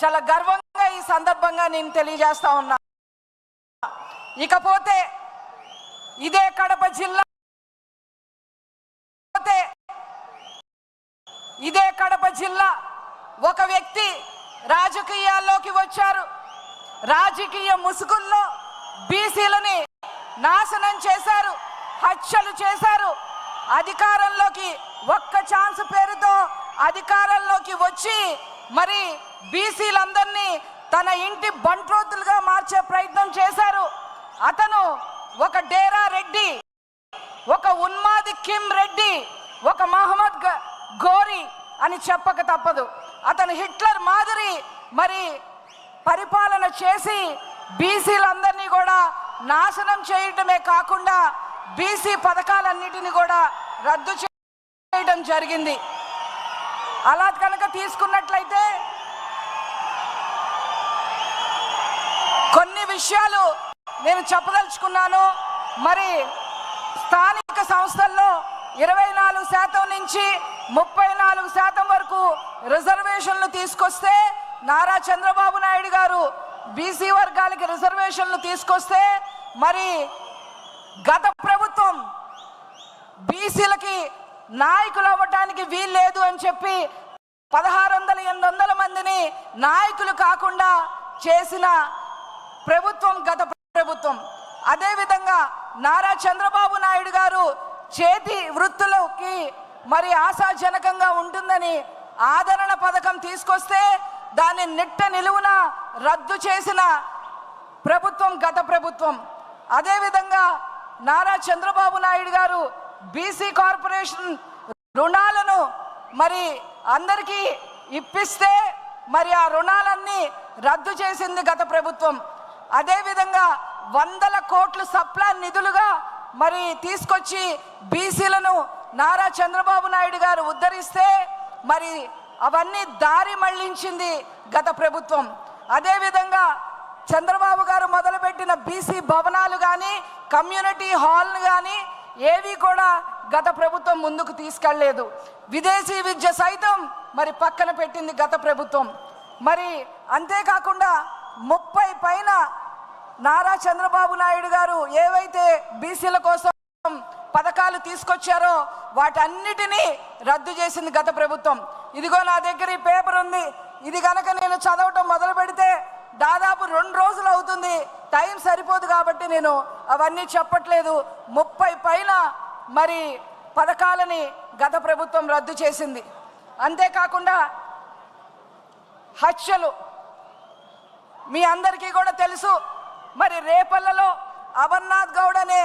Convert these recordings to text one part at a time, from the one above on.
చాలా గర్వంగా ఈ సందర్భంగా నేను తెలియజేస్తా ఉన్నా. ఇకపోతే ఇదే కడప జిల్లా ఇదే కడప జిల్లా ఒక వ్యక్తి రాజకీయాల్లోకి వచ్చారు. రాజకీయ ముసుగుల్లో బీసీలని నాశనం చేశారు హత్యలు చేశారు. అధికారంలోకి ఒక్క ఛాన్స్ పేరుతో అధికారంలోకి వచ్చి మరి బీసీలందరినీ తన ఇంటి బంట్రోతులుగా మార్చే ప్రయత్నం చేశారు. అతను ఒక డేరా రెడ్డి ఒక ఉన్మాది కిమ్ రెడ్డి ఒక మహమ్మద్ గోరి అని చెప్పక తప్పదు. అతను హిట్లర్ మాదిరి మరి పరిపాలన చేసి బీసీలందరినీ కూడా నాశనం చేయటమే కాకుండా బీసీ పథకాలన్నిటిని కూడా రద్దు చేయడం జరిగింది. అలా కనుక తీసుకున్నట్లయితే విషయాలు నేను చెప్పదలుచుకున్నాను. మరి స్థానిక సంస్థల్లో ఇరవై నాలుగు శాతం నుంచి ముప్పై నాలుగు శాతం వరకు రిజర్వేషన్లు తీసుకొస్తే నారా చంద్రబాబు నాయుడు గారు బీసీ వర్గాలకి రిజర్వేషన్లు తీసుకొస్తే మరి గత ప్రభుత్వం బీసీలకి నాయకులు అవ్వటానికి వీల్లేదు అని చెప్పి పదహారు వందల ఎనిమిది వందల మందిని నాయకులు కాకుండా చేసిన ప్రభుత్వం గత ప్రభుత్వం. అదేవిధంగా నారా చంద్రబాబు నాయుడు గారు చేతి వృత్తులకి మరి ఆశాజనకంగా ఉంటుందని ఆదరణ పథకం తీసుకొస్తే దాన్ని నిట్ట నిలువున రద్దు చేసిన ప్రభుత్వం గత ప్రభుత్వం. అదేవిధంగా నారా చంద్రబాబు నాయుడు గారు బీసీ కార్పొరేషన్ రుణాలను మరి అందరికీ ఇప్పిస్తే మరి ఆ రుణాలన్నీ రద్దు చేసింది గత ప్రభుత్వం. అదేవిధంగా వందల కోట్లు సప్లా నిధులుగా మరి తీసుకొచ్చి బీసీలను నారా చంద్రబాబు నాయుడు గారు ఉద్ధరిస్తే మరి అవన్నీ దారి మళ్ళించింది గత ప్రభుత్వం. అదేవిధంగా చంద్రబాబు గారు మొదలుపెట్టిన బీసీ భవనాలు కానీ కమ్యూనిటీ హాల్ను కానీ ఏవి కూడా గత ప్రభుత్వం ముందుకు తీసుకెళ్ళేదు. విదేశీ విద్య సైతం మరి పక్కన పెట్టింది గత ప్రభుత్వం. మరి అంతేకాకుండా ముప్పై పైన నారా చంద్రబాబు నాయుడు గారు ఏవైతే బీసీల కోసం పథకాలు తీసుకొచ్చారో వాటన్నిటినీ రద్దు చేసింది గత ప్రభుత్వం. ఇదిగో నా దగ్గర ఈ పేపర్ ఉంది. ఇది కనుక నేను చదవటం మొదలు పెడితే దాదాపు రెండు రోజులు అవుతుంది. టైం సరిపోదు కాబట్టి నేను అవన్నీ చెప్పట్లేదు. ముప్పై పైన మరి పథకాలని గత ప్రభుత్వం రద్దు చేసింది. అంతేకాకుండా హత్యలు మీ అందరికీ కూడా తెలుసు. మరి రేపల్లలో అమర్నాథ్ గౌడ్ అనే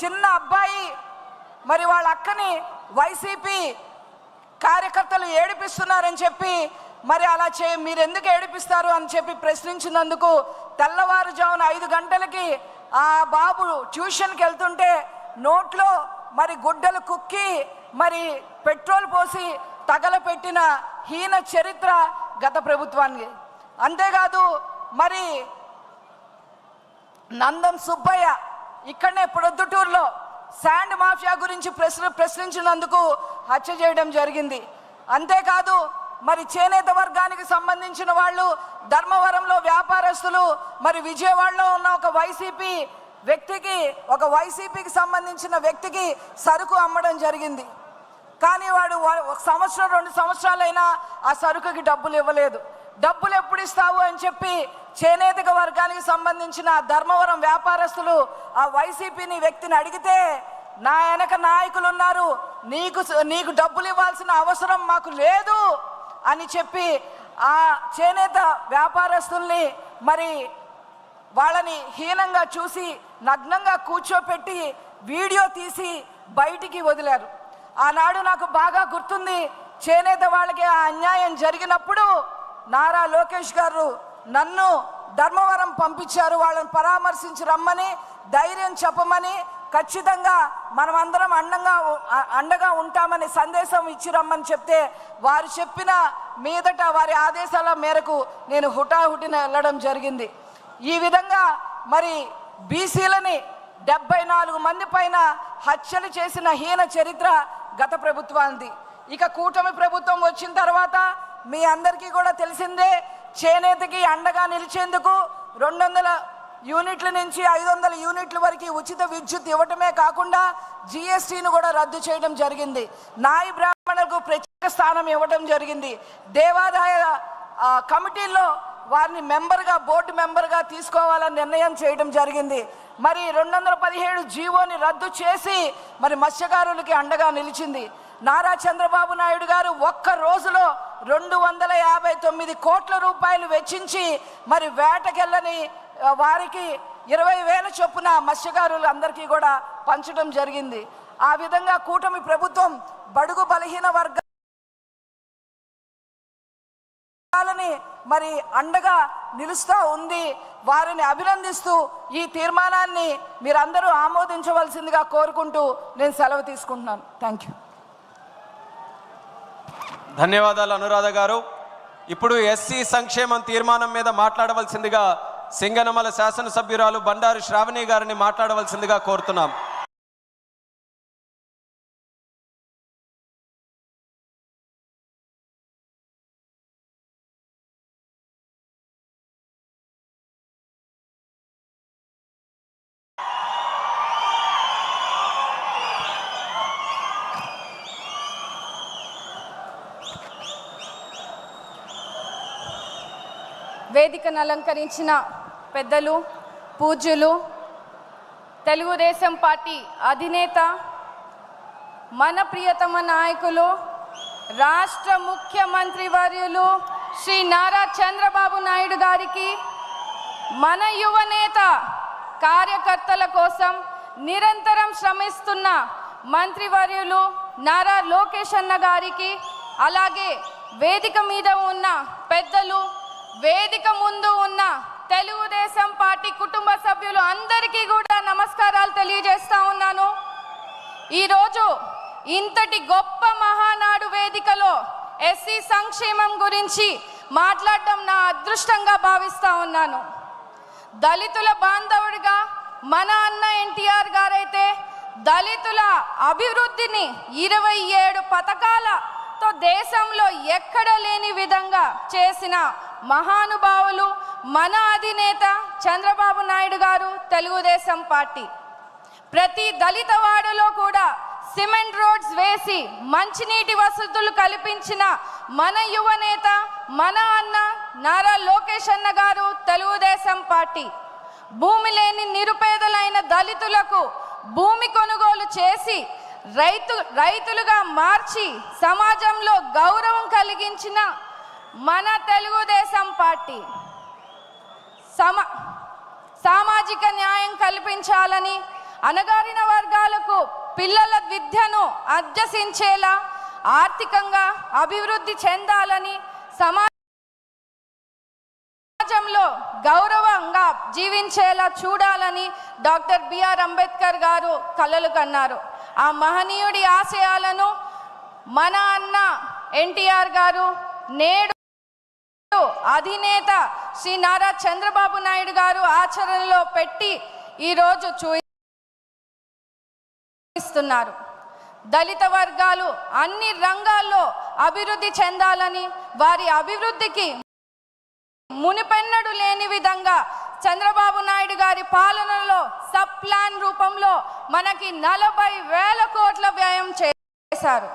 చిన్న అబ్బాయి మరి వాళ్ళ అక్కని వైసీపీ కార్యకర్తలు ఏడిపిస్తున్నారని చెప్పి మరి అలా చే మీరు ఎందుకు ఏడిపిస్తారు అని చెప్పి ప్రశ్నించినందుకు తెల్లవారుజామున ఐదు గంటలకి ఆ బాబు ట్యూషన్కి వెళ్తుంటే నోట్లో మరి గుడ్డలు కుక్కి మరి పెట్రోల్ పోసి తగలపెట్టిన హీన చరిత్ర గత ప్రభుత్వానికి. అంతేకాదు మరి నందం సుబ్బయ్య ఇక్కడనే ప్రొద్దుటూరులో శాండ్ మాఫియా గురించి ప్రశ్న ప్రశ్నించినందుకు హత్య చేయడం జరిగింది. అంతేకాదు మరి చేనేత వర్గానికి సంబంధించిన వాళ్ళు ధర్మవరంలో వ్యాపారస్తులు మరి విజయవాడలో ఉన్న ఒక వైసీపీ వ్యక్తికి ఒక వైసీపీకి సంబంధించిన వ్యక్తికి సరుకు అమ్మడం జరిగింది. కానీ వాడు ఒక సంవత్సరం రెండు సంవత్సరాలైనా ఆ సరుకుకి డబ్బులు ఇవ్వలేదు. డబ్బులు ఎప్పుడు ఇస్తావు అని చెప్పి చేనేతిక వర్గానికి సంబంధించిన ధర్మవరం వ్యాపారస్తులు ఆ వైసీపీని వ్యక్తిని అడిగితే నా వెనక నాయకులు ఉన్నారు నీకు నీకు డబ్బులు ఇవ్వాల్సిన అవసరం మాకు లేదు అని చెప్పి ఆ చేనేత వ్యాపారస్తుల్ని మరి వాళ్ళని హీనంగా చూసి నగ్నంగా కూర్చోపెట్టి వీడియో తీసి బయటికి వదిలారు. ఆనాడు నాకు బాగా గుర్తుంది చేనేత వాళ్ళకి ఆ అన్యాయం జరిగినప్పుడు నారా లోకేష్ గారు నన్ను ధర్మవరం పంపించారు. వాళ్ళని పరామర్శించి రమ్మని ధైర్యం చెప్పమని ఖచ్చితంగా మనమందరం అండంగా అండగా ఉంటామని సందేశం ఇచ్చి రమ్మని చెప్తే వారు చెప్పిన మీదట వారి ఆదేశాల మేరకు నేను హుటాహుటిన వెళ్ళడం జరిగింది. ఈ విధంగా మరి బీసీలని డెబ్బై నాలుగు మంది పైన హత్యలు చేసిన హీన చరిత్ర గత ప్రభుత్వానికి ఇక కూటమి ప్రభుత్వం వచ్చిన తర్వాత మీ అందరికీ కూడా తెలిసిందే చేనేతకి అండగా నిలిచేందుకు రెండు వందల యూనిట్ల నుంచి ఐదు వందల యూనిట్ల వరకు ఉచిత విద్యుత్ ఇవ్వటమే కాకుండా జిఎస్టీని కూడా రద్దు చేయడం జరిగింది. నాయి బ్రాహ్మణులకు ప్రత్యేక స్థానం ఇవ్వడం జరిగింది. దేవాదాయ కమిటీల్లో వారిని మెంబర్గా బోర్డు మెంబర్గా తీసుకోవాలని నిర్ణయం చేయడం జరిగింది. మరి రెండు వందల పదిహేడు జీవోని రద్దు చేసి మరి మత్స్యకారులకి అండగా నిలిచింది. నారా చంద్రబాబు నాయుడు గారు ఒక్క రోజులో రెండు వందల యాభై తొమ్మిది కోట్ల రూపాయలు వెచ్చించి మరి వేటకెళ్ళని వారికి ఇరవై వేల చొప్పున మత్స్యకారులు అందరికీ కూడా పంచడం జరిగింది. ఆ విధంగా కూటమి ప్రభుత్వం బడుగు బలహీన వర్గాలని మరి అండగా నిలుస్తూ ఉంది. వారిని అభినందిస్తూ ఈ తీర్మానాన్ని మీరందరూ ఆమోదించవలసిందిగా కోరుకుంటూ నేను సెలవు తీసుకుంటున్నాను. థ్యాంక్ యూ ధన్యవాదాలు అనురాధ గారు. ఇప్పుడు ఎస్సీ సంక్షేమం తీర్మానం మీద మాట్లాడవలసిందిగా సింగనమల శాసనసభ్యురాలు బండారు శ్రావణి గారిని మాట్లాడవలసిందిగా కోరుతున్నాం. వేదికను అలంకరించిన పెద్దలు పూజ్యులు తెలుగుదేశం పార్టీ అధినేత మన ప్రియతమ నాయకులు రాష్ట్ర ముఖ్యమంత్రి వర్యులు శ్రీ నారా చంద్రబాబు నాయుడు గారికి మన యువనేత కార్యకర్తల కోసం నిరంతరం శ్రమిస్తున్న మంత్రివర్యులు నారా లోకేష్ అన్న గారికి అలాగే వేదిక మీద ఉన్న పెద్దలు వేదిక ముందు ఉన్న తెలుగుదేశం పార్టీ కుటుంబ సభ్యులు అందరికీ కూడా నమస్కారాలు తెలియజేస్తా ఉన్నాను. ఈరోజు ఇంతటి గొప్ప మహానాడు వేదికలో ఎస్సీ సంక్షేమం గురించి మాట్లాడడం నా అదృష్టంగా భావిస్తా ఉన్నాను. దళితుల బాంధవుడిగా మన అన్న ఎన్టీఆర్ గారైతే దళితుల అభివృద్ధిని ఇరవై ఏడు పథకాలతో దేశంలో ఎక్కడ లేని విధంగా చేసిన మహానుభావులు మన అధినేత చంద్రబాబు నాయుడు గారు తెలుగుదేశం పార్టీ. ప్రతి దళిత వాడలో కూడా సిమెంట్ రోడ్స్ వేసి మంచినీటి వసతులు కల్పించిన మన యువనేత మన అన్న నారా లోకేష్ అన్న గారు తెలుగుదేశం పార్టీ. భూమి లేని నిరుపేదలైన దళితులకు భూమి కొనుగోలు చేసి రైతు రైతులుగా మార్చి సమాజంలో గౌరవం కలిగించిన మన తెలుగుదేశం పార్టీ సమ సామాజిక న్యాయం కల్పించాలని అణగారిన వర్గాలకు పిల్లల విద్యను అభ్యసించేలా ఆర్థికంగా అభివృద్ధి చెందాలని సమాజంలో గౌరవంగా జీవించేలా చూడాలని డాక్టర్ బిఆర్ అంబేద్కర్ గారు కలలు కన్నారు. ఆ మహనీయుడి ఆశయాలను మన అన్న ఎన్టీఆర్ గారు నేడు అధినేత శ్రీ నారా చంద్రబాబు నాయుడు గారు ఆచరణలో పెట్టి ఈరోజు చూపిస్తున్నారు. దళిత వర్గాలు అన్ని రంగాల్లో అభివృద్ధి చెందాలని వారి అభివృద్ధికి మునిపెన్నడు లేని విధంగా చంద్రబాబు నాయుడు గారి పాలనలో సబ్ ప్లాన్ రూపంలో మనకి నలభై వేల కోట్ల వ్యయం చేశారు.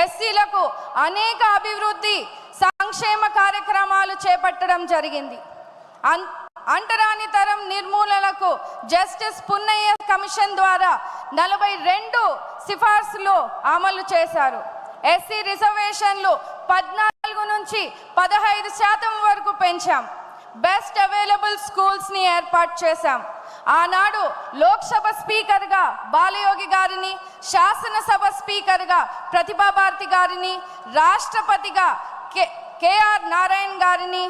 ఎస్సీలకు అనేక అభివృద్ధి సంక్షేమ కార్యక్రమాలు చేపట్టడం జరిగింది. అంటరాని తరం నిర్మూలనకు జస్టిస్ పున్నయ్య కమిషన్ ద్వారా నలభై రెండు సిఫార్సులు అమలు చేశారు. ఎస్సీ రిజర్వేషన్లు పద్నాలుగు నుంచి పదహైదు శాతం వరకు పెంచాం. బెస్ట్ అవైలబుల్ స్కూల్స్ని ఏర్పాటు చేశాం. ఆనాడు లోక్సభ స్పీకర్గా బాలయోగి గారిని శాసనసభ స్పీకర్గా ప్రతిభాభారతి గారిని రాష్ట్రపతిగా కె కేఆర్ నారాయణ గారిని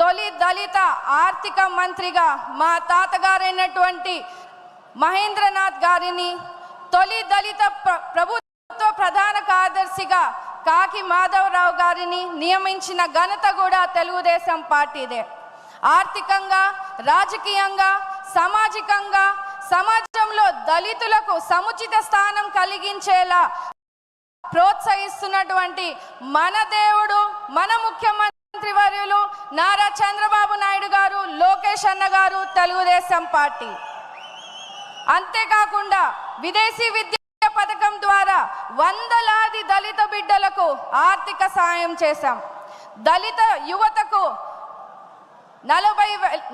తొలి దళిత ఆర్థిక మంత్రిగా మా తాతగారైనటువంటి మహేంద్రనాథ్ గారిని తొలి దళిత ప్రభుత్వ ప్రధాన కార్యదర్శిగా కాకి మాధవరావు గారిని నియమించిన ఘనత కూడా తెలుగుదేశం పార్టీదే. ఆర్థికంగా రాజకీయంగా సామాజికంగా సమాజంలో దళితులకు సముచిత స్థానం కలిగించేలా ప్రోత్సహిస్తున్నటువంటి మన దేవుడు మన ముఖ్యమంత్రి వర్యులు నారా చంద్రబాబు నాయుడు గారు లోకేష్ అన్న గారు తెలుగుదేశం పార్టీ. అంతేకాకుండా విదేశీ విద్య పథకం ద్వారా వందలాది దళిత బిడ్డలకు ఆర్థిక సాయం చేశాం. దళిత యువతకు నలభై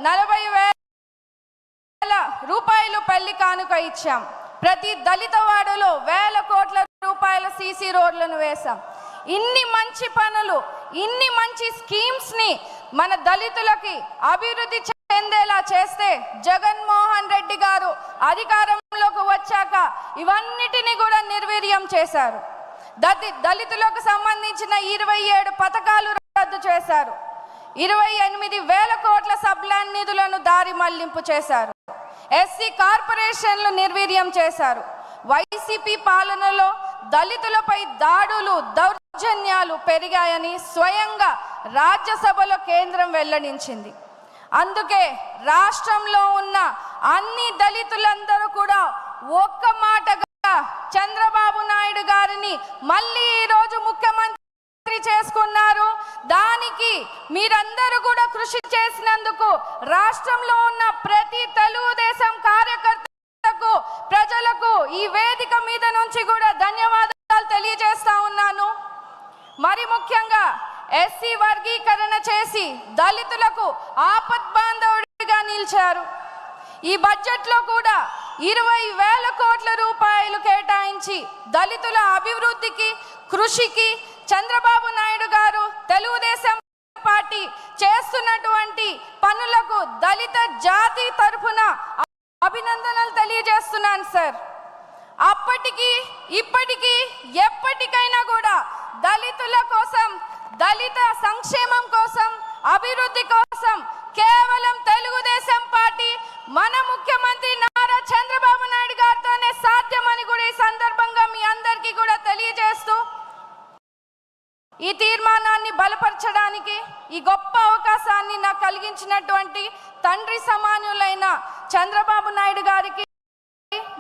నలభై వేల రూపాయలు పెళ్ళి కానుక ఇచ్చాం. ప్రతి దళిత వాడలో వేల కోట్ల రూపాయల సీసీ రోడ్లను వేశాం. ఇన్ని మంచి పనులు ఇన్ని మంచి స్కీమ్స్ని మన దళితులకి అభివృద్ధి చెందేలా చేస్తే జగన్మోహన్ రెడ్డి గారు అధికారంలోకి వచ్చాక ఇవన్నిటిని కూడా నిర్వీర్యం చేశారు. దళి దళితులకు సంబంధించిన ఇరవై ఏడు పథకాలు రద్దు చేశారు. ఇరవై ఎనిమిది వేల కోట్ల సబ్లాన్ నిధులను దారి మళ్ళింపు చేశారు. ఎస్సీ కార్పొరేషన్లు నిర్వీర్యం చేశారు. వైసీపీ పాలనలో దళితులపై దాడులు దౌర్జన్యాలు పెరిగాయని స్వయంగా రాజ్యసభలో కేంద్రం వెల్లడించింది. అందుకే రాష్ట్రంలో ఉన్న అన్ని దళితులందరూ కూడా ఒక్క మాటగా చంద్రబాబు నాయుడు గారిని మళ్ళీ ఈరోజు ముఖ్యమంత్రి చేసుకున్నారు. దానికి మీరందరూ కూడా కృషి చేసినందుకు రాష్ట్రంలో ఉన్న ప్రతి తెలుగుదేశం కార్యకర్తలకు ప్రజలకు ఈ వేదిక మీద నుంచి కూడా ధన్యవాదాలు తెలియజేస్తా ఉన్నాను మరి ముఖ్యంగా ఎస్సీ వర్గీకరణ చేసి దళితులకు ఆపద్బాంధవుడిగా నిలిచారు. ఈ బడ్జెట్లో కూడా ఇరవై వేల కోట్ల రూపాయలు కేటాయించి దళితుల అభివృద్ధికి కృషికి చంద్రబాబు నాయుడు గారు తెలుగుదేశం పార్టీ చేస్తున్నటువంటి పనులకు దళిత జాతి తరఫున అభినందనలు తెలియజేస్తున్నాను సార్. అప్పటికి ఇప్పటికీ ఎప్పటికైనా కూడా దళితుల కోసం దళిత సంక్షేమం కోసం అభివృద్ధి కోసం కేవలం తెలుగుదేశం పార్టీ మన ముఖ్యమంత్రి నారా చంద్రబాబు నాయుడు గారితోనే సాధ్యమని కూడా ఈ సందర్భంగా మీ అందరికీ కూడా తెలియజేస్తూ ఈ తీర్మానాన్ని బలపరచడానికి ఈ గొప్ప అవకాశాన్ని నాకు కలిగించినటువంటి తండ్రి సమానులైన చంద్రబాబు నాయుడు గారికి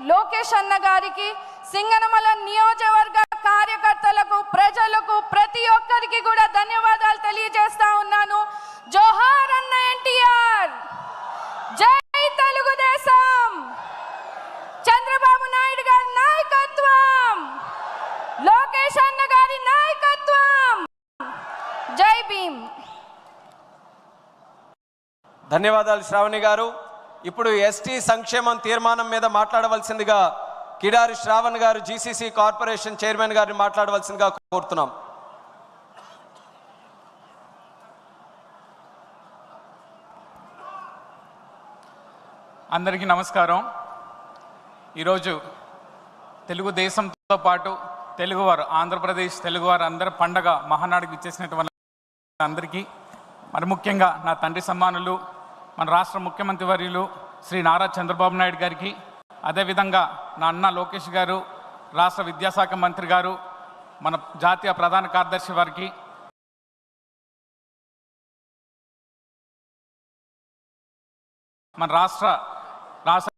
లోకేష్ అన్న గారికి సింగనమల నియోజకవర్గ కార్యకర్తలకు ప్రజలకు ప్రతి ఒక్కరికి కూడా ధన్యవాదాలు తెలియజేస్తా ఉన్నాను. జోహార్ అన్న ఎన్టీఆర్! జై తెలుగుదేశం! చంద్రబాబు నాయుడు గారి నాయకత్వం! లోకేష్ అన్న గారి నాయకత్వం! జై భీమ్! ధన్యవాదాలు శ్రావణి గారు. ఇప్పుడు ఎస్టీ సంక్షేమం తీర్మానం మీద మాట్లాడవలసిందిగా కిడారి శ్రావణ్ గారు జీసీసీ కార్పొరేషన్ చైర్మన్ గారిని మాట్లాడవలసిందిగా కోరుతున్నాం. అందరికీ నమస్కారం. ఈరోజు తెలుగుదేశంతో పాటు తెలుగువారు ఆంధ్రప్రదేశ్ తెలుగువారు అందరి పండగ మహానాడుకు ఇచ్చేసినటువంటి అందరికీ మరి ముఖ్యంగా నా తండ్రి సమ్మానులు మన రాష్ట్ర ముఖ్యమంత్రి వర్యులు శ్రీ నారా చంద్రబాబు నాయుడు గారికి అదేవిధంగా నా అన్న లోకేష్ గారు రాష్ట్ర విద్యాశాఖ మంత్రి గారు మన జాతీయ ప్రధాన కార్యదర్శి వారికి మన రాష్ట్ర రాష్ట్ర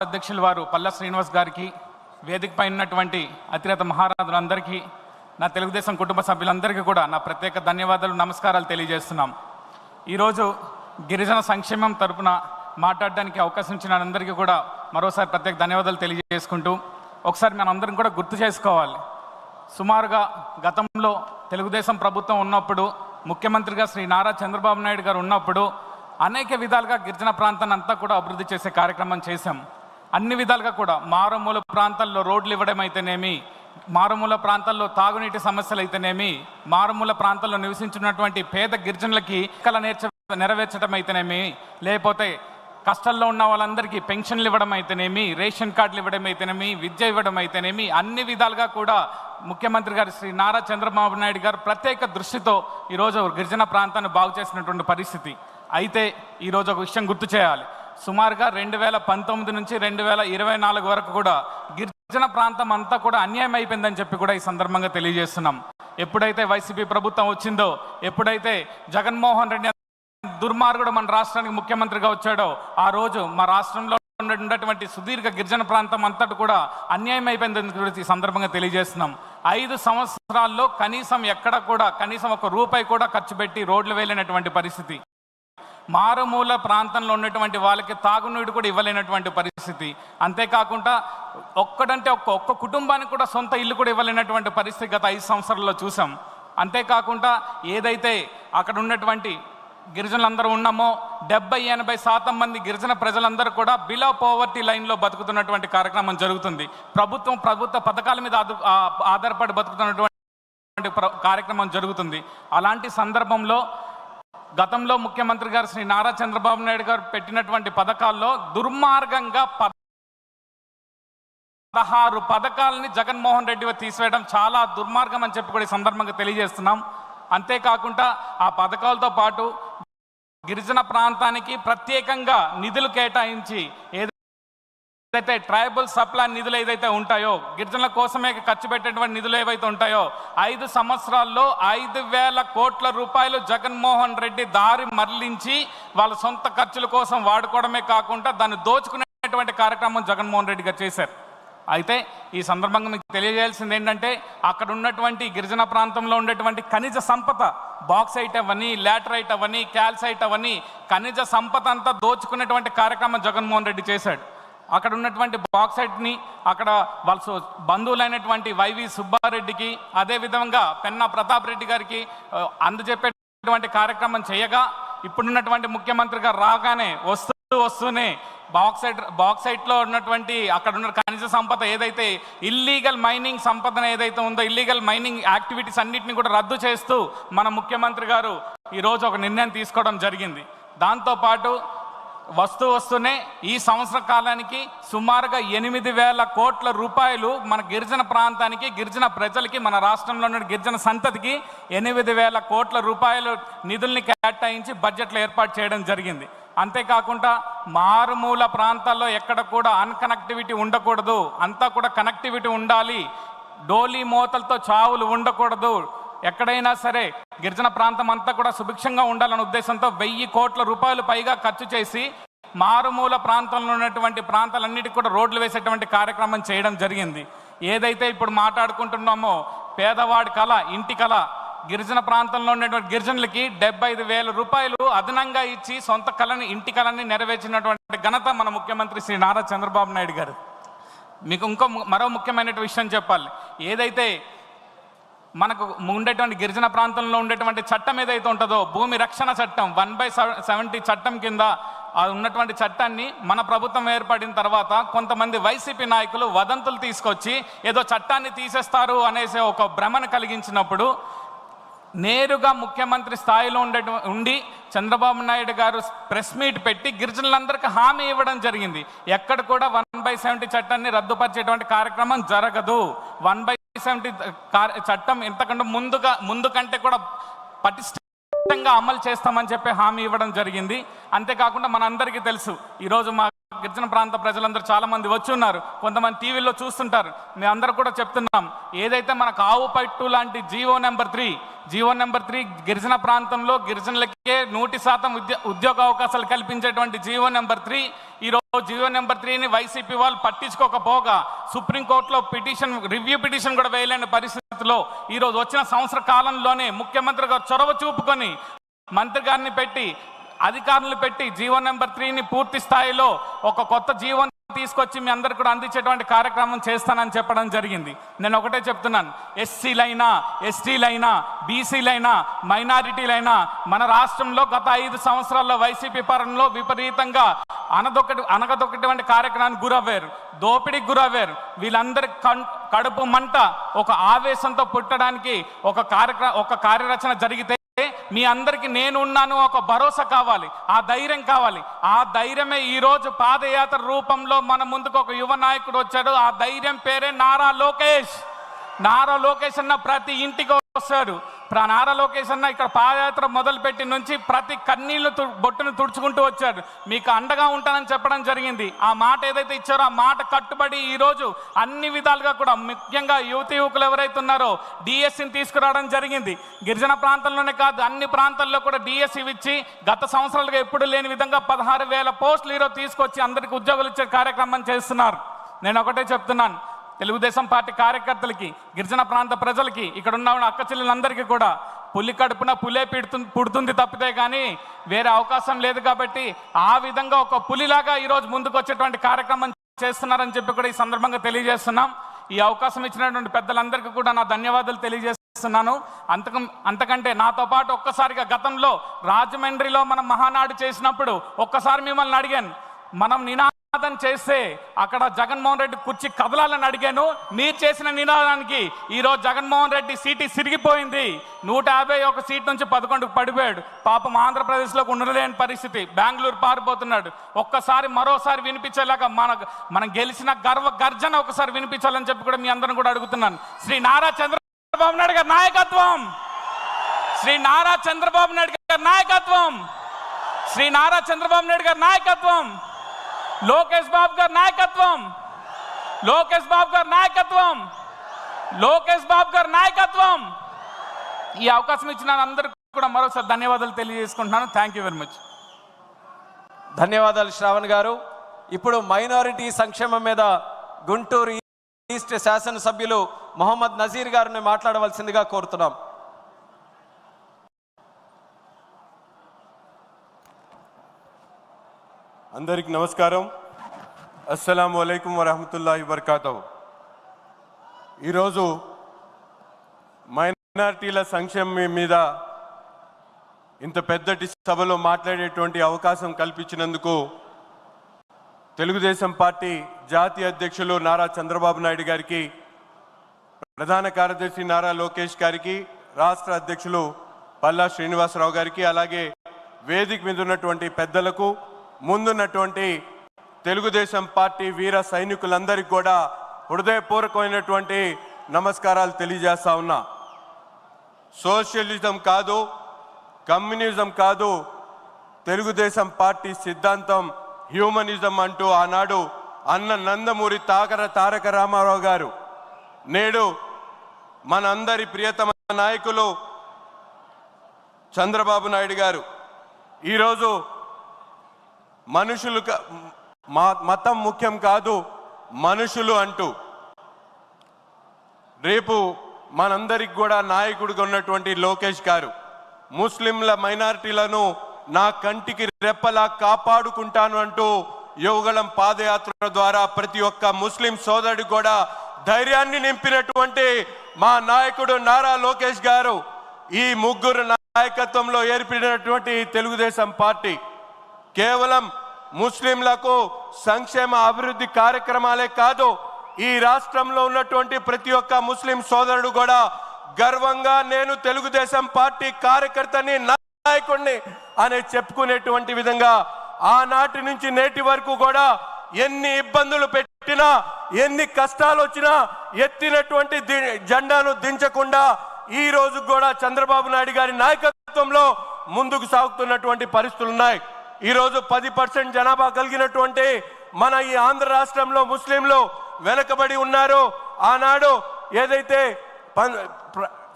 అధ్యక్షులు వారు పల్ల శ్రీనివాస్ గారికి వేదికపై ఉన్నటువంటి అతిరత మహారాజులందరికీ నా తెలుగుదేశం కుటుంబ సభ్యులందరికీ కూడా నా ప్రత్యేక ధన్యవాదాలు నమస్కారాలు తెలియజేస్తున్నాం. ఈరోజు గిరిజన సంక్షేమం తరపున మాట్లాడడానికి అవకాశం ఇచ్చిన అందరికీ కూడా మరోసారి ప్రత్యేక ధన్యవాదాలు తెలియజేసుకుంటూ ఒకసారి మనందరం అందరం కూడా గుర్తు చేసుకోవాలి. సుమారుగా గతంలో తెలుగుదేశం ప్రభుత్వం ఉన్నప్పుడు ముఖ్యమంత్రిగా శ్రీ నారా చంద్రబాబు నాయుడు గారు ఉన్నప్పుడు అనేక విధాలుగా గిరిజన ప్రాంతాన్ని అంతా కూడా అభివృద్ధి చేసే కార్యక్రమం చేశాం. అన్ని విధాలుగా కూడా మారుమూల ప్రాంతాల్లో రోడ్లు ఇవ్వడం అయితేనేమి మారుమూల ప్రాంతాల్లో తాగునీటి సమస్యలు అయితేనేమి మారుమూల ప్రాంతాల్లో నివసించున్నటువంటి పేద గిరిజనులకి కళ నేర్చ నెరవేర్చడం అయితేనేమి లేకపోతే కష్టాల్లో ఉన్న వాళ్ళందరికీ పెన్షన్లు ఇవ్వడం అయితేనేమి రేషన్ కార్డులు ఇవ్వడం అయితేనేమి విద్య ఇవ్వడం అయితేనేమి అన్ని విధాలుగా కూడా ముఖ్యమంత్రి గారు శ్రీ నారా చంద్రబాబు నాయుడు గారు ప్రత్యేక దృష్టితో ఈరోజు గిరిజన ప్రాంతాన్ని బాగు చేసినటువంటి పరిస్థితి. అయితే ఈరోజు ఒక విషయం గుర్తు చేయాలి. సుమారుగా రెండు వేల పంతొమ్మిది నుంచి రెండు వేల ఇరవై నాలుగు వరకు కూడా గిరిజన ప్రాంతం అంతా కూడా అన్యాయం అయిపోయిందని చెప్పి కూడా ఈ సందర్భంగా తెలియజేస్తున్నాం. ఎప్పుడైతే వైసీపీ ప్రభుత్వం వచ్చిందో ఎప్పుడైతే జగన్మోహన్ రెడ్డి దుర్మార్గుడు మన రాష్ట్రానికి ముఖ్యమంత్రిగా వచ్చాడో ఆ రోజు మా రాష్ట్రంలో ఉన్నటువంటి సుదీర్ఘ గిరిజన ప్రాంతం అంతటి కూడా అన్యాయం అయిపోయిందని కూడా ఈ సందర్భంగా తెలియజేస్తున్నాం. ఐదు సంవత్సరాల్లో కనీసం ఎక్కడ కూడా కనీసం ఒక రూపాయి కూడా ఖర్చు పెట్టి రోడ్లు వేయలేనటువంటి పరిస్థితి. మారుమూల ప్రాంతంలో ఉన్నటువంటి వాళ్ళకి తాగునీడు కూడా ఇవ్వలేనటువంటి పరిస్థితి. అంతేకాకుండా ఒక్కడంటే ఒక్క ఒక్క కుటుంబానికి కూడా సొంత ఇల్లు కూడా ఇవ్వలేనటువంటి పరిస్థితి గత ఐదు సంవత్సరాల్లో చూసాం. అంతేకాకుండా ఏదైతే అక్కడ ఉన్నటువంటి గిరిజనులందరూ ఉన్నామో డెబ్బై ఎనభై శాతం మంది గిరిజన ప్రజలందరూ కూడా బిలో పోవర్టీ లైన్లో బతుకుతున్నటువంటి కార్యక్రమం జరుగుతుంది. ప్రభుత్వం ప్రభుత్వ పథకాల మీద ఆధారపడి బతుకుతున్నటువంటి ప్ర- కార్యక్రమం జరుగుతుంది. అలాంటి సందర్భంలో గతంలో ముఖ్యమంత్రి గారు శ్రీ నారా చంద్రబాబు నాయుడు గారు పెట్టినటువంటి పథకాల్లో దుర్మార్గంగా పదహారు పథకాలని జగన్మోహన్ రెడ్డి తీసివేయడం చాలా దుర్మార్గం అని చెప్పి కూడా ఈ సందర్భంగా తెలియజేస్తున్నాం. అంతేకాకుండా ఆ పథకాలతో పాటు గిరిజన ప్రాంతానికి ప్రత్యేకంగా నిధులు కేటాయించి అయితే ట్రైబల్ సప్లై నిధులు ఏదైతే ఉంటాయో గిరిజనుల కోసమే ఖర్చు పెట్టేటువంటి నిధులు ఏవైతే ఉంటాయో ఐదు సంవత్సరాల్లో ఐదు వేల కోట్ల రూపాయలు జగన్మోహన్ రెడ్డి దారి మరలించి వాళ్ళ సొంత ఖర్చుల కోసం వాడుకోవడమే కాకుండా దాన్ని దోచుకునేటువంటి కార్యక్రమం జగన్మోహన్ రెడ్డి గారు చేశారు. అయితే ఈ సందర్భంగా మీకు తెలియజేయాల్సింది ఏంటంటే అక్కడ ఉన్నటువంటి గిరిజన ప్రాంతంలో ఉండేటువంటి ఖనిజ సంపద బాక్సైట్ అవని లాటరైట్ అవని క్యాల్సైట్ అవని ఖనిజ సంపద అంతా దోచుకునేటువంటి కార్యక్రమం జగన్మోహన్ రెడ్డి చేశాడు. అక్కడ ఉన్నటువంటి బాక్సైట్ని అక్కడ వాళ్ళ సో- బంధువులైనటువంటి వైవి సుబ్బారెడ్డికి అదే విధంగా పెన్నా ప్రతాప్ రెడ్డి గారికి అందజెప్పేటువంటి కార్యక్రమం చేయగా ఇప్పుడున్నటువంటి ముఖ్యమంత్రి గారు రాగానే వస్తూ వస్తూనే బాక్సైట్ బాక్సైట్లో ఉన్నటువంటి అక్కడ ఉన్న ఖనిజ సంపద ఏదైతే ఇల్లీగల్ మైనింగ్ సంపద ఏదైతే ఉందో ఇల్లీగల్ మైనింగ్ యాక్టివిటీస్ అన్నిటిని కూడా రద్దు చేస్తూ మన ముఖ్యమంత్రి గారు ఈరోజు ఒక నిర్ణయం తీసుకోవడం జరిగింది. దాంతోపాటు వస్తూ వస్తూనే ఈ సంవత్సర కాలానికి సుమారుగా ఎనిమిది వేల కోట్ల రూపాయలు మన గిరిజన ప్రాంతానికి గిరిజన ప్రజలకి మన రాష్ట్రంలో ఉన్న గిరిజన సంతతికి ఎనిమిది వేల కోట్ల రూపాయలు నిధుల్ని కేటాయించి బడ్జెట్లో ఏర్పాటు చేయడం జరిగింది. అంతేకాకుండా మారుమూల ప్రాంతాల్లో ఎక్కడ కూడా అన్కనెక్టివిటీ ఉండకూడదు. అంతా కూడా కనెక్టివిటీ ఉండాలి. డోలీ మూతలతో చావులు ఉండకూడదు. ఎక్కడైనా సరే గిరిజన ప్రాంతం అంతా కూడా సుభిక్షంగా ఉండాలనే ఉద్దేశంతో వెయ్యి కోట్ల రూపాయలు పైగా ఖర్చు చేసి మారుమూల ప్రాంతంలో ఉన్నటువంటి ప్రాంతాలన్నిటికీ కూడా రోడ్లు వేసేటువంటి కార్యక్రమం చేయడం జరిగింది. ఏదైతే ఇప్పుడు మాట్లాడుకుంటున్నామో పేదవాడి కళ ఇంటి కళ గిరిజన ప్రాంతంలో ఉన్నటువంటి గిరిజనులకి డెబ్బై ఐదు వేల రూపాయలు అదనంగా ఇచ్చి సొంత కళని ఇంటి కళని నెరవేర్చినటువంటి ఘనత మన ముఖ్యమంత్రి శ్రీ నారా చంద్రబాబు నాయుడు గారు. మీకు ఇంకో మరో ముఖ్యమైన విషయం చెప్పాలి. ఏదైతే మనకు ఉండేటువంటి గిరిజన ప్రాంతంలో ఉండేటువంటి చట్టం ఏదైతే ఉంటుందో భూమి రక్షణ చట్టం వన్ బై సెవెంటీ చట్టం కింద ఉన్నటువంటి చట్టాన్ని మన ప్రభుత్వం ఏర్పడిన తర్వాత కొంతమంది వైసీపీ నాయకులు వదంతులు తీసుకొచ్చి ఏదో చట్టాన్ని తీసేస్తారు అనేసి ఒక భ్రమను కలిగించినప్పుడు నేరుగా ముఖ్యమంత్రి స్థాయిలో ఉండే ఉండి చంద్రబాబు నాయుడు గారు ప్రెస్ మీట్ పెట్టి గిరిజనులందరికీ హామీ ఇవ్వడం జరిగింది. ఎక్కడ కూడా వన్ బై సెవెంటీ చట్టాన్ని రద్దుపరిచేటువంటి కార్యక్రమం జరగదు. వన్ బై సెవెంటీ చట్టం ఎంతకంటే ముందుగా ముందు కంటే కూడా పటిష్టంగా అమలు చేస్తామని చెప్పి హామీ ఇవ్వడం జరిగింది. అంతేకాకుండా మనందరికీ తెలుసు ఈరోజు మా గిరిజన ప్రాంత ప్రజలందరూ చాలా మంది వచ్చి ఉన్నారు కొంతమంది టీవీలో చూస్తుంటారు. మేము అందరూ కూడా చెప్తున్నాం. ఏదైతే మనకు ఆవు పట్టు లాంటి G O number three G O number three గిరిజన ప్రాంతంలో గిరిజనులకే నూటి శాతం ఉద్యో ఉద్యోగ అవకాశాలు కల్పించేటువంటి జీవో నెంబర్ త్రీ ఈరోజు జీవో నెంబర్ త్రీని వైసీపీ వాళ్ళు పట్టించుకోకపోగా సుప్రీంకోర్టులో పిటిషన్ రివ్యూ పిటిషన్ కూడా వేయలేని పరిస్థితిలో ఈరోజు వచ్చిన సంవత్సర కాలంలోనే ముఖ్యమంత్రి గారు చొరవ చూపుకొని మంత్రి గారిని పెట్టి అధికారులు పెట్టి జీవో నెంబర్ త్రీని పూర్తి స్థాయిలో ఒక కొత్త జీవన్ తీసుకొచ్చి మీ అందరు కూడా అందించేటువంటి కార్యక్రమం చేస్తానని చెప్పడం జరిగింది. నేను ఒకటే చెప్తున్నాను. ఎస్సీలైనా ఎస్టీలైనా బీసీలైనా మైనారిటీలైనా మన రాష్ట్రంలో గత ఐదు సంవత్సరాల్లో వైసీపీ పరంలో విపరీతంగా అనదొకటి అనగదొక్కటువంటి కార్యక్రమానికి గురవ్వారు. దోపిడీకి గురవ్వారు. వీళ్ళందరి కం- కడుపు మంట ఒక ఆవేశంతో పుట్టడానికి ఒక కార్యక్రమ ఒక కార్యరచన జరిగితే మీ అందరికి నేను ఉన్నాను ఒక భరోసా కావాలి ఆ ధైర్యం కావాలి. ఆ ధైర్యమే ఈరోజు పాదయాత్ర రూపంలో మన ముందుకు ఒక యువ నాయకుడు వచ్చాడు. ఆ ధైర్యం పేరే నారా లోకేష్. నారా లోకేష్ అన్న ప్రతి ఇంటికి వస్తాడు. నారా లోకేష్ అన్న ఇక్కడ పాదయాత్ర మొదలుపెట్టి నుంచి ప్రతి కన్నీళ్ళు తు- బొట్టును తుడుచుకుంటూ వచ్చాడు. మీకు అండగా ఉంటానని చెప్పడం జరిగింది. ఆ మాట ఏదైతే ఇచ్చారో ఆ మాట కట్టుబడి ఈ రోజు అన్ని విధాలుగా కూడా ముఖ్యంగా యువత యువకులు ఎవరైతే ఉన్నారో డిఎస్సిని తీసుకురావడం జరిగింది. గిరిజన ప్రాంతంలోనే కాదు అన్ని ప్రాంతాల్లో కూడా డిఎస్సి ఇచ్చి గత సంవత్సరాలుగా ఎప్పుడు లేని విధంగా పదహారు వేల పోస్టులు ఈరోజు తీసుకొచ్చి అందరికి ఉద్యోగాలు ఇచ్చే కార్యక్రమం చేస్తున్నారు. నేను ఒకటే చెప్తున్నాను. తెలుగుదేశం పార్టీ కార్యకర్తలకి గిరిజన ప్రాంత ప్రజలకి ఇక్కడ ఉన్న అక్క చెల్లెలందరికీ కూడా పులి కడుపున పులే పిడుతుంది పుడుతుంది తప్పితే కానీ వేరే అవకాశం లేదు కాబట్టి ఆ విధంగా ఒక పులిలాగా ఈరోజు ముందుకు వచ్చేటువంటి కార్యక్రమం చేస్తున్నారని చెప్పి కూడా ఈ సందర్భంగా తెలియజేస్తున్నాం. ఈ అవకాశం ఇచ్చినటువంటి పెద్దలందరికీ కూడా నా ధన్యవాదాలు తెలియజేస్తున్నాను. అంతకం అంతకంటే నాతో పాటు ఒక్కసారిగా గతంలో రాజమండ్రిలో మనం మహానాడు చేసినప్పుడు ఒక్కసారి మిమ్మల్ని అడిగాను. మనం నినా నినాదం చేస్తే అక్కడ జగన్మోహన్ రెడ్డి కుర్చీ కదలాలని అడిగాను. మీరు చేసిన నినాదానికి ఈరోజు జగన్మోహన్ రెడ్డి సీటు సిరిగిపోయింది. నూట యాభై ఒక సీట్ నుంచి పదకొండుకు పడిపోయాడు. పాపం ఆంధ్రప్రదేశ్లోకి ఉండలేని పరిస్థితి. బెంగళూరు పారిపోతున్నాడు. ఒక్కసారి మరోసారి వినిపించేలాగా మన మనం గెలిచిన గర్వ గర్జన ఒకసారి వినిపించాలని చెప్పి కూడా మీ అందరం కూడా అడుగుతున్నాను. శ్రీ నారా చంద్రబాబు నాయుడు గారి నాయకత్వం! శ్రీ నారా చంద్రబాబు నాయుడు గారి నాయకత్వం! శ్రీ నారా చంద్రబాబు నాయుడు గారి నాయకత్వం! లోకేష్ బాబు గారి నాయకత్వం. లోకేష్ బాబు గారి నాయకత్వం. లోకేష్ బాబు గారి నాయకత్వం. ఈ అవకాశం ఇచ్చిన అందరికీ కూడా మరోసారి ధన్యవాదాలు తెలియజేసుకుంటున్నాను. థ్యాంక్ యూ వెరీ మచ్ ధన్యవాదాలు శ్రావణ్ గారు. ఇప్పుడు మైనారిటీ సంక్షేమం మీద గుంటూరు ఈస్ట్ శాసనసభ్యులు మొహమ్మద్ నజీర్ గారిని మాట్లాడవలసిందిగా కోరుతున్నాం. అందరికి నమస్కారం. అస్సలం అయికం వరహమతుల్లా వబర్కాతు ఈరోజు మైనార్టీల సంక్షేమం మీద ఇంత పెద్దటి సభలో మాట్లాడేటువంటి అవకాశం కల్పించినందుకు తెలుగుదేశం పార్టీ జాతీయ అధ్యక్షులు నారా చంద్రబాబు నాయుడు గారికి ప్రధాన కార్యదర్శి నారా లోకేష్ గారికి రాష్ట్ర అధ్యక్షులు పల్లా శ్రీనివాసరావు గారికి అలాగే వేదిక మీద ఉన్నటువంటి పెద్దలకు ముందున్నటువంటి తెలుగుదేశం పార్టీ వీర సైనికులందరికీ కూడా హృదయపూర్వకమైనటువంటి నమస్కారాలు తెలియజేస్తా ఉన్నా. సోషలిజం కాదు కమ్యూనిజం కాదు తెలుగుదేశం పార్టీ సిద్ధాంతం హ్యూమనిజం అంటూ ఆనాడు అన్న నందమూరి తాకర తారక రామారావు గారు. నేడు మనందరి ప్రియతమ నాయకులు చంద్రబాబు నాయుడు గారు. ఈరోజు మనుషులు మతం ముఖ్యం కాదు మనుషులు అంటూ. రేపు మనందరికి కూడా నాయకుడిగా ఉన్నటువంటి లోకేష్ గారు. ముస్లింల మైనారిటీలను నా కంటికి రెప్పలా కాపాడుకుంటాను అంటూ యోగళం పాదయాత్ర ద్వారా ప్రతి ఒక్క ముస్లిం సోదరుడు కూడా ధైర్యాన్ని నింపినటువంటి మా నాయకుడు నారా లోకేష్ గారు ఈ ముగ్గురు నాయకత్వంలో ఏర్పడినటువంటి తెలుగుదేశం పార్టీ. కేవలం ముస్లింలకు సంక్షేమ అభివృద్ధి కార్యక్రమాలే కాదు ఈ రాష్ట్రంలో ఉన్నటువంటి ప్రతి ఒక్క ముస్లిం సోదరుడు కూడా గర్వంగా నేను తెలుగుదేశం పార్టీ కార్యకర్తని నాయకుడిని అని చెప్పుకునేటువంటి విధంగా ఆనాటి నుంచి నేటి వరకు కూడా ఎన్ని ఇబ్బందులు పెట్టినా ఎన్ని కష్టాలు వచ్చినా ఎత్తినటువంటి జెండాను దించకుండా ఈ రోజు కూడా చంద్రబాబు నాయుడు గారి నాయకత్వంలో ముందుకు సాగుతున్నటువంటి పరిస్థితులు ఉన్నాయి ఈరోజు పది పర్సెంట్ జనాభా కలిగినటువంటి మన ఈ ఆంధ్ర రాష్ట్రంలో ముస్లింలు వెనకబడి ఉన్నారు. ఆనాడు ఏదైతే పన్-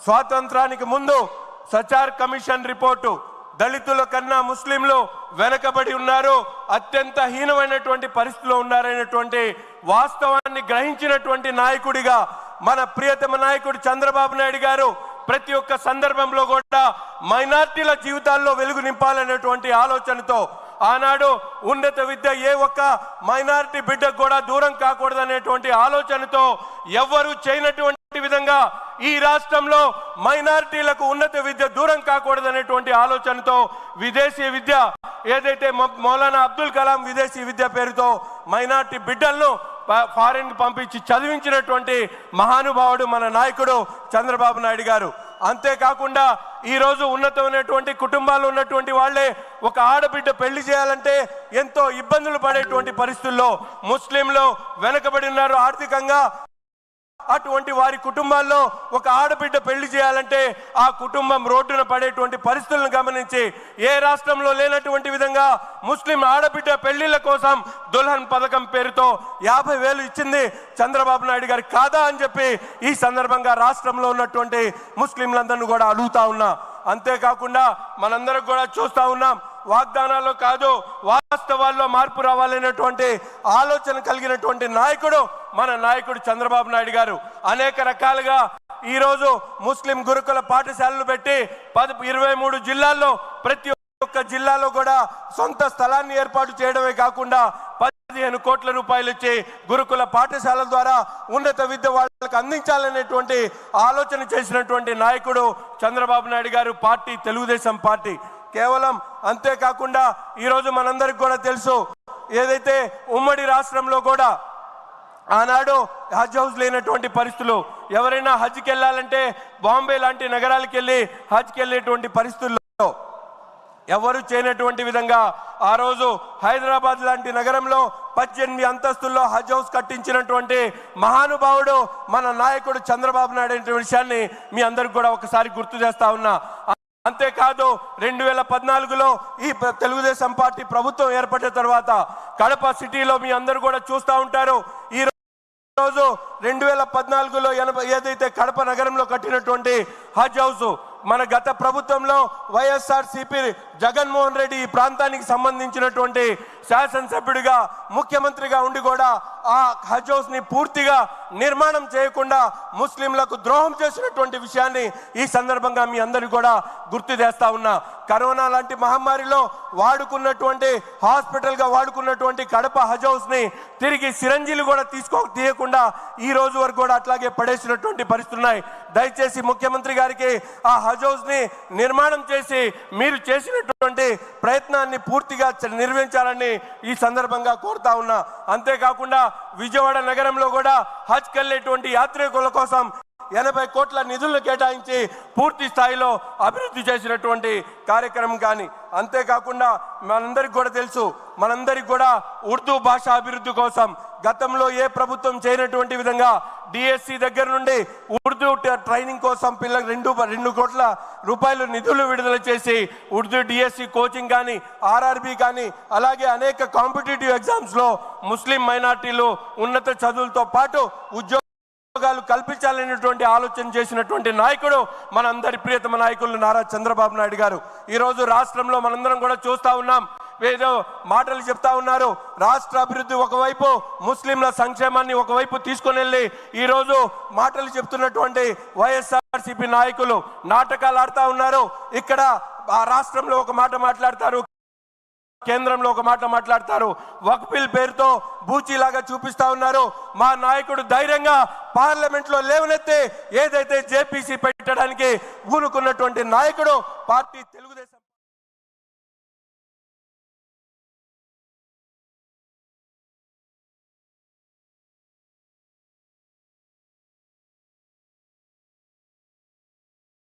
స్వాతంత్రానికి ముందు సచార్ కమిషన్ రిపోర్టు దళితుల కన్నా ముస్లింలు వెనకబడి ఉన్నారు. అత్యంత హీనమైనటువంటి పరిస్థితిలో ఉన్నారనేటువంటి వాస్తవాన్ని గ్రహించినటువంటి నాయకుడిగా మన ప్రియతమ నాయకుడు చంద్రబాబు నాయుడు గారు ప్రతి ఒక్క సందర్భంలో కూడా మైనార్టీల జీవితాల్లో వెలుగు నింపాలనేటువంటి ఆలోచనతో ఆనాడు ఉన్నత విద్య ఏ ఒక్క మైనారిటీ బిడ్డకు కూడా దూరం కాకూడదనేటువంటి ఆలోచనతో ఎవ్వరూ చేయనటువంటి విధంగా ఈ రాష్ట్రంలో మైనారిటీలకు ఉన్నత విద్య దూరం కాకూడదనేటువంటి ఆలోచనతో విదేశీ విద్య ఏదైతే మౌ- మౌలానా అబ్దుల్ కలాం విదేశీ విద్య పేరుతో మైనార్టీ బిడ్డలను ఫారిన్కి పంపించి చదివించినటువంటి మహానుభావుడు మన నాయకుడు చంద్రబాబు నాయుడు గారు. అంతేకాకుండా ఈరోజు ఉన్నతమైనటువంటి కుటుంబాలు ఉన్నటువంటి వాళ్ళే ఒక ఆడబిడ్డ పెళ్ళి చేయాలంటే ఎంతో ఇబ్బందులు పడేటువంటి పరిస్థితుల్లో ముస్లింలు వెనుకబడి ఉన్నారు ఆర్థికంగా. అటువంటి వారి కుటుంబాల్లో ఒక ఆడబిడ్డ పెళ్ళి చేయాలంటే ఆ కుటుంబం రోడ్డున పడేటువంటి పరిస్థితులను గమనించి ఏ రాష్ట్రంలో లేనటువంటి విధంగా ముస్లిం ఆడబిడ్డ పెళ్ళిళ్ళ కోసం దుల్హన్ పథకం పేరుతో యాభై వేలు ఇచ్చింది చంద్రబాబు నాయుడు గారు కాదా అని చెప్పి ఈ సందర్భంగా రాష్ట్రంలో ఉన్నటువంటి ముస్లింలందరినీ కూడా అడుగుతా ఉన్నా. అంతేకాకుండా మనందరం కూడా చూస్తూ ఉన్నాం. వాగ్దానాల్లో కాదు వాస్తవాల్లో మార్పు రావాలనేటువంటి ఆలోచన కలిగినటువంటి నాయకుడు మన నాయకుడు చంద్రబాబు నాయుడు గారు. అనేక రకాలుగా ఈరోజు ముస్లిం గురుకుల పాఠశాలలు పెట్టి పది ఇరవై మూడు జిల్లాల్లో ప్రతి ఒక్క జిల్లాలో కూడా సొంత స్థలాన్ని ఏర్పాటు చేయడమే కాకుండా పదిహేను కోట్ల రూపాయలు ఇచ్చి గురుకుల పాఠశాలల ద్వారా ఉన్నత విద్య వాళ్ళకి అందించాలనేటువంటి ఆలోచన చేసినటువంటి నాయకుడు చంద్రబాబు నాయుడు గారు పార్టీ తెలుగుదేశం పార్టీ. కేవలం అంతేకాకుండా ఈరోజు మనందరికి కూడా తెలుసు ఏదైతే ఉమ్మడి రాష్ట్రంలో కూడా ఆనాడు హజ్ హౌస్ లేనటువంటి పరిస్థితులు ఎవరైనా హజ్కి వెళ్ళాలంటే బాంబే లాంటి నగరాలకు వెళ్ళి హజ్కి వెళ్ళేటువంటి పరిస్థితుల్లో ఎవరు చేయనటువంటి విధంగా ఆ రోజు హైదరాబాద్ లాంటి నగరంలో పద్దెనిమిది అంతస్తుల్లో హజ్ హౌస్ కట్టించినటువంటి మహానుభావుడు మన నాయకుడు చంద్రబాబు నాయుడు అనే విషయాన్ని మీ అందరికి కూడా ఒకసారి గుర్తు చేస్తా ఉన్నా. అంతేకాదు రెండు వేల పద్నాలుగులో ఈ తెలుగుదేశం పార్టీ ప్రభుత్వం ఏర్పడిన తర్వాత కడప సిటీలో మీ అందరూ కూడా చూస్తూ ఉంటారు. ఈ రోజు రెండు వేల పద్నాలుగులో ఎనభై ఏదైతే కడప నగరంలో కట్టినటువంటి హజ్ హౌస్ మన గత ప్రభుత్వంలో వైఎస్ఆర్ సిపి జగన్మోహన్ రెడ్డి ఈ ప్రాంతానికి సంబంధించినటువంటి శాసనసభ్యుడిగా ముఖ్యమంత్రిగా ఉండి కూడా ఆ హజ్ హౌస్ని పూర్తిగా నిర్మాణం చేయకుండా ముస్లింలకు ద్రోహం చేసినటువంటి విషయాన్ని ఈ సందర్భంగా మీ అందరికీ కూడా గుర్తు చేస్తా ఉన్నా. కరోనా లాంటి మహమ్మారిలో వాడుకున్నటువంటి హాస్పిటల్గా వాడుకున్నటువంటి కడప హజ్ హౌస్ని తిరిగి సిరంజీలు కూడా తీసుకో తీయకుండా ఈ రోజు వరకు కూడా అట్లాగే పడేసినటువంటి పరిస్థితులు ఉన్నాయి దయచేసి ముఖ్యమంత్రి గారికి ఆ హజ్ నిర్మాణం చేసి మీరు చేసినటువంటి ప్రయత్నాన్ని పూర్తిగా నిర్వహించాలని ఈ సందర్భంగా కోరుతా ఉన్నా. అంతేకాకుండా విజయవాడ నగరంలో కూడా హజ్ కెళ్ళేటువంటి యాత్రికుల కోసం ఎనభై కోట్ల నిధులను కేటాయించి పూర్తి స్థాయిలో అభివృద్ధి చేసినటువంటి కార్యక్రమం కానీ అంతేకాకుండా మనందరికి కూడా తెలుసు మనందరికి కూడా ఉర్దూ భాష అభివృద్ధి కోసం గతంలో ఏ ప్రభుత్వం చేయనటువంటి విధంగా డిఎస్సి దగ్గర నుండి ఉర్దూ ట్రైనింగ్ కోసం పిల్లలకు రెండు రెండు కోట్ల రూపాయలు నిధులు విడుదల చేసి ఉర్దూ డిఎస్సి కోచింగ్ కానీ ఆర్ఆర్బి కానీ అలాగే అనేక కాంపిటేటివ్ ఎగ్జామ్స్లో ముస్లిం మైనార్టీలు ఉన్నత చదువులతో పాటు ఉద్యోగ ఉద్యోగాలు కల్పించాలనేటువంటి ఆలోచన చేసినటువంటి నాయకుడు మనందరి ప్రియతమ నాయకులు నారా చంద్రబాబు నాయుడు గారు. ఈరోజు రాష్ట్రంలో మనందరం కూడా చూస్తూ ఉన్నాం. ఏదో మాటలు చెప్తా ఉన్నారు. రాష్ట్ర అభివృద్ధి ఒకవైపు ముస్లింల సంక్షేమాన్ని ఒకవైపు తీసుకొని వెళ్ళి ఈరోజు మాటలు చెప్తున్నటువంటి వైఎస్ఆర్సీపీ నాయకులు నాటకాలు ఆడుతా ఉన్నారు. ఇక్కడ ఆ రాష్ట్రంలో ఒక మాట మాట్లాడతారు. కేంద్రంలో ఒక మాట మాట్లాడతారు. వక్ఫిల్ పేరుతో బూచీలాగా చూపిస్తా ఉన్నారు. మా నాయకుడు ధైర్యంగా పార్లమెంట్లో లేవనెత్తి ఏదైతే జేపీసీ పెట్టడానికి ఊరుకున్నటువంటి నాయకుడు పార్టీ తెలుగుదేశం